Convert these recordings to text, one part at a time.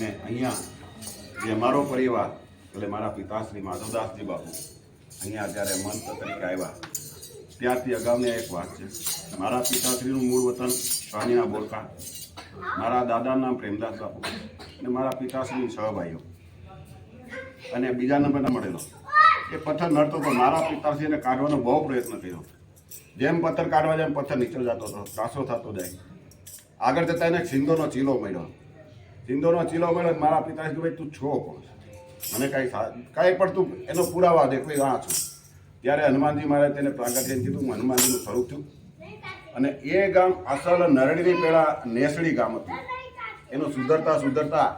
અને અહીંયા જે મારો પરિવાર, એટલે મારા પિતાશ્રી માધવદાસજી બાબુ અહીંયા જ્યારે મંત તરીકે આવ્યા, ત્યારથી અગાઉની એક વાત છે. મારા પિતાશ્રીનું મૂળ વતન સ્વામિના બોરકા મારા દાદાનું નામ પ્રેમદાસ બાપુ અને મારા પિતાશ્રીની છ ભાઈઓ. અને બીજા નંબરના મળેલો. એ પથ્થર નડતો હતો મારા પિતાશ્રીને કાઢવાનો બહુ પ્રયત્ન કર્યો. જેમ પથ્થર કાઢવા જાય પથ્થર નીચે જતો હતો ત્રાસો થતો જાય. આગળ જતા એને સિંધોનો ચીલો મળ્યો. સિંદોરનો ચીલો મળ્યો મારા પિતાશ્રી કે ભાઈ તું છો કોણ? મને કાંઈ કાંઈ પણ તું એનો પુરાવા દે, કોઈ આ છું ત્યારે હનુમાનજી મહારાજ તેને પ્રાગટ્યને કીધું, હું હનુમાનજીનું સ્વરૂપ છું. અને એ ગામ અસલ નરડીની પહેલાં નેસડી ગામ હતું. એનું સુધરતા સુધરતા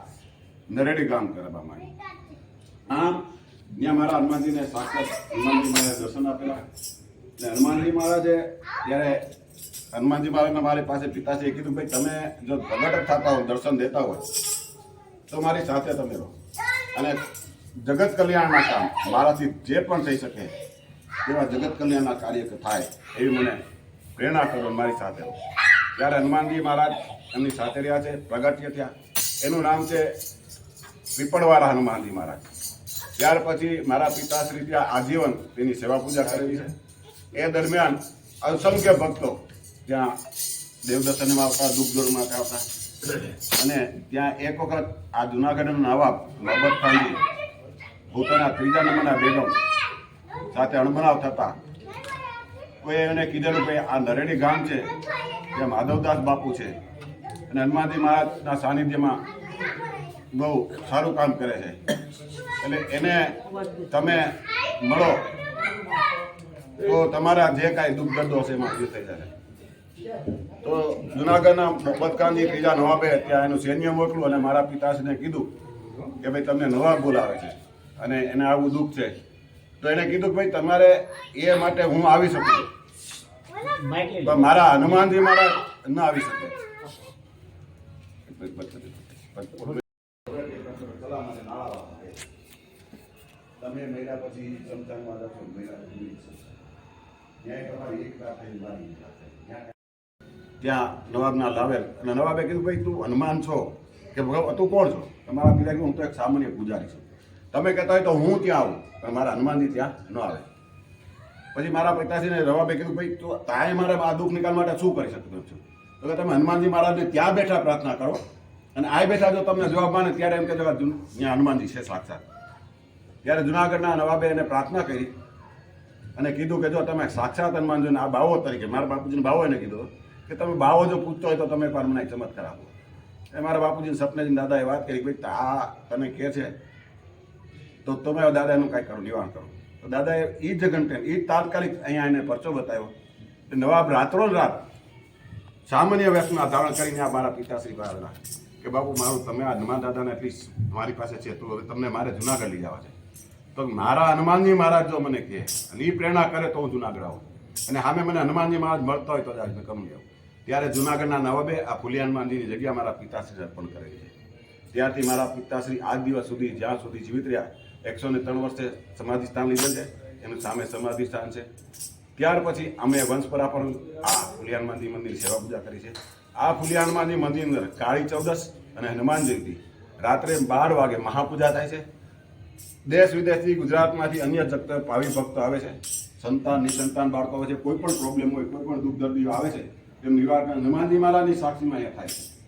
નરેડી ગામ કરવામાં આવ્યું આમ, ત્યાં મારા હનુમાનજીને સાક્ષાત હનુમાનજી મહારાજ દર્શન આપેલા. અને હનુમાનજી મહારાજે ત્યારે હનુમાનજી મહારાજના મારી પાસે પિતાશ્રીએ કીધું, ભાઈ, તમે જો પ્રગટ થતા હો દર્શન દેતા હોય, તો મારી સાથે તમે રહો. અને જગત કલ્યાણના કામ મારાથી જે પણ થઈ શકે એવા જગત કલ્યાણના કાર્ય થાય એવી મને પ્રેરણા કરો મારી સાથે રહો. ત્યારે હનુમાનજી મહારાજ એમની સાથે રહ્યા છે, પ્રગટ્ય થયા. એનું નામ છે પીપળવાળા હનુમાનજી મહારાજ. ત્યાર પછી મારા પિતાશ્રી ત્યાં આજીવન તેની સેવા પૂજા કરેલી છે. એ દરમિયાન અસંખ્ય ભક્તો ત્યાં દેવદર્શનમાં આવતા દુઃખ દોરમાં આવતા અને ત્યાં એક વખત આ જુનાગઢના નવાબ નવબત ખાનજી, પોતાના ત્રીજા નંબરના બેગમ સાથે અણબનાવ થતા. કોઈ એને કીધેલું કે આ નરેડી ગામ છે ત્યાં માધવદાસ બાપુ છે. અને હનુમાનજી મહારાજના સાનિધ્યમાં બહુ સારું કામ કરે છે. એટલે એને તમે મળો. તો તમારા જે કાંઈ દુઃખ દર્દો હશે એમાં થઈ જાય તો જુનાગઢના મોહમ્મદખાનજી ત્રીજા નવાબે ત્યાં એનું સૈન્ય મોકલું અને મારા પિતાશ્રીને કીધું કે ભાઈ તમને નવાબ બોલાવે છે અને એને આવું દુઃખ છે. તો એને કીધું કે ભાઈ તમારે એ માટે હું આવી શકું. પણ મારા હનુમાનજી મારા ન આવી શકે. તમે મહિના પછી સમજાવવા જશો. મળ્યા ત્યાં નવાબના લાવેલ. અને નવાબે કીધું, ભાઈ, તું હનુમાન છો. કે ભગવાન, તું કોણ છો? તમારા પિતા હું તો એક સામાન્ય પૂજારી છું. તમે કહેતા હોય તો હું ત્યાં આવું. પણ મારા હનુમાનજી ત્યાં ન આવે. પછી મારા પિતાશ્રીને રવાબે કીધું, ભાઈ, તું તાએ મારે આ દુઃખ નિકાલ માટે શું કરી શકતો છું? તો કે, તમે હનુમાનજી મહારાજને ત્યાં બેઠા પ્રાર્થના કરો. અને આ બેઠા જો તમને જવાબ માને, ત્યારે એમ કે જુ- ત્યાં હનુમાનજી છે સાક્ષાત. ત્યારે જુનાગઢના નવાબે એને પ્રાર્થના કરી. અને કીધું કે જો તમે સાક્ષાત હનુમાન આ બાવો તરીકે, મારા બાપુજીને બાવો એને કીધું, કે તમે બાવો જો પૂછતો હોય તો તમે એકવાર મને ચમત્કાર આપો. એ મારા બાપુજીને સપનેજી દાદાએ વાત કરી ભાઈ આ તને કહે છે, તો તમે દાદાનું કાંઈ કરો, નિવારણ કરો. તો દાદાએ એ જ ઘંટે એ તાત્કાલિક અહીંયા એને પરચો બતાવ્યો. કે નવાબ રાત્રો રાત સામાન્ય વેશમાં ધારણ કરીને આ મારા પિતાશ્રી આવેલા કે બાપુ, મારું, તમે આ હનુમાન દાદાને પ્લીઝ મારી પાસે છે, તો હવે તમને મારે જુનાગઢ લઈ જવા છે. તો મારા હનુમાનજી મહારાજ જો મને કહે, અને એ પ્રેરણા કરે તો હું જુનાગઢ આવું. અને સામે મને હનુમાનજી મહારાજ મળતો હોય તો જ આજે કમ આવું ત્યારે જુનાગઢના નવાબે આ ફુલી હનુમાનજીની જગ્યા મારા પિતાશ્રી અર્પણ કરેલી છે. ત્યારથી મારા પિતાશ્રી આજ દિવસ સુધી, જ્યાં સુધી જીવિત રહ્યા, એકસો ને ત્રણ વર્ષે સમાધિ સ્થાન લીધેલ છે. એનું સામે સમાધિ સ્થાન છે. ત્યાર પછી અમે વંશપરા પર આ ફુલી હનુમાનજી મંદિર સેવા પૂજા કરી છે. આ ફુલી હનુમાનજી અંદર કાળી ચૌદસ અને હનુમાન જયંતિ રાત્રે બાર વાગે મહાપૂજા થાય છે. દેશ વિદેશથી ગુજરાતમાંથી અન્ય જગત ભાવિ ભક્તો આવે છે. સંતાન, નિસંતાન બાળકો આવે છે. કોઈ પણ પ્રોબ્લેમ હોય, કોઈ પણ દુઃખ, દર્દીઓ આવે છે, તેમ નિવારણ મહારાજની સાક્ષીમાં અહીંયા થાય છે.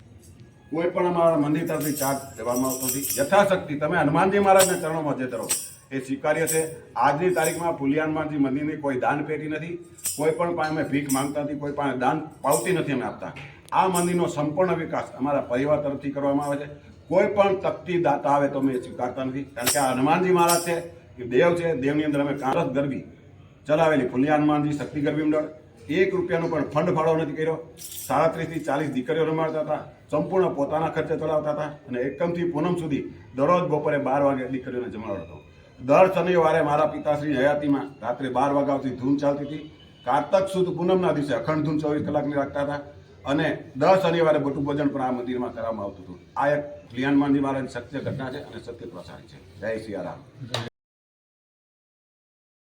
કોઈ પણ અમારા મંદિર તરફથી ચાર્જ દેવામાં આવતો નથી. યથાશક્તિ તમે હનુમાનજી મહારાજના ચરણોમાં જે ધરો. એ સ્વીકાર્ય છે. આજની તારીખમાં ફુલિયા હનુમાનજી મંદિરની કોઈ દાન પેટી નથી. કોઈ પણ પાસે અમે ભીખ માંગતા નથી, કોઈ પાસે દાન પાવતી નથી અમે આપતા. આ મંદિરનો સંપૂર્ણ વિકાસ અમારા પરિવાર તરફથી કરવામાં આવે છે. કોઈ પણ તકતી દાતા આવે તો અમે સ્વીકારતા નથી. કારણ કે આ હનુમાનજી મહારાજ છે, એ દેવ છે, દેવની અંદર અમે કારસ ગરબી ચલાવેલી ફુલ્યા હનુમાનજી શક્તિ ગરબી મંડળ. એક રૂપિયાનો પણ ફંડ ફાળો નથી કર્યો. સાડત્રીસથી ચાલીસ દીકરીઓ રમાડતા હતા, સંપૂર્ણ પોતાના ખર્ચે ચલાવતા હતા અને એકમથી પૂનમ સુધી દરરોજ બપોરે બાર વાગે દીકરીઓને જમાડતો દર શનિવારે મારા પિતાશ્રી હયાતીમાં રાત્રે બાર વાગ્યા સુધી ધૂન ચાલતી હતી. કારતક સુદ પૂનમના દિવસે અખંડ ધૂન ચોવીસ કલાકની રાખતા હતા. અને દર શનિવારે બટુ ભોજન પણ આ મંદિરમાં કરવામાં આવતું હતું. આ એક કલ્યાણ મંદિર મારા સત્ય ઘટના છે અને સત્ય પ્રસારી છે. જય સિયારામ